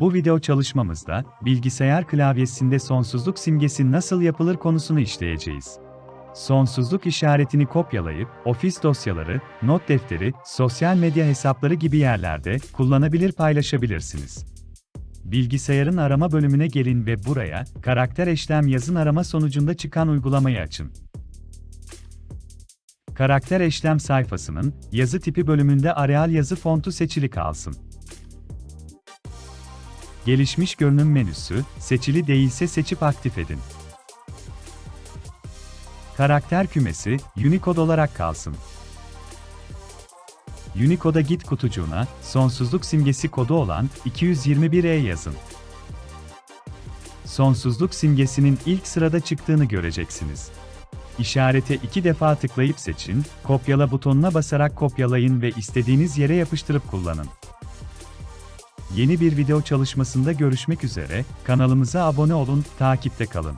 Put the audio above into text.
Bu video çalışmamızda, bilgisayar klavyesinde sonsuzluk simgesi nasıl yapılır konusunu işleyeceğiz. Sonsuzluk işaretini kopyalayıp, ofis dosyaları, not defteri, sosyal medya hesapları gibi yerlerde kullanabilir paylaşabilirsiniz. Bilgisayarın arama bölümüne gelin ve buraya, karakter eşlem yazın arama sonucunda çıkan uygulamayı açın. Karakter eşlem sayfasının, yazı tipi bölümünde Arial yazı fontu seçili kalsın. Gelişmiş görünüm menüsü, seçili değilse seçip aktif edin. Karakter kümesi, Unicode olarak kalsın. Unicode'a git kutucuğuna, sonsuzluk simgesi kodu olan 221E yazın. Sonsuzluk simgesinin ilk sırada çıktığını göreceksiniz. İşarete iki defa tıklayıp seçin, kopyala butonuna basarak kopyalayın ve istediğiniz yere yapıştırıp kullanın. Yeni bir video çalışmasında görüşmek üzere, kanalımıza abone olun, takipte kalın.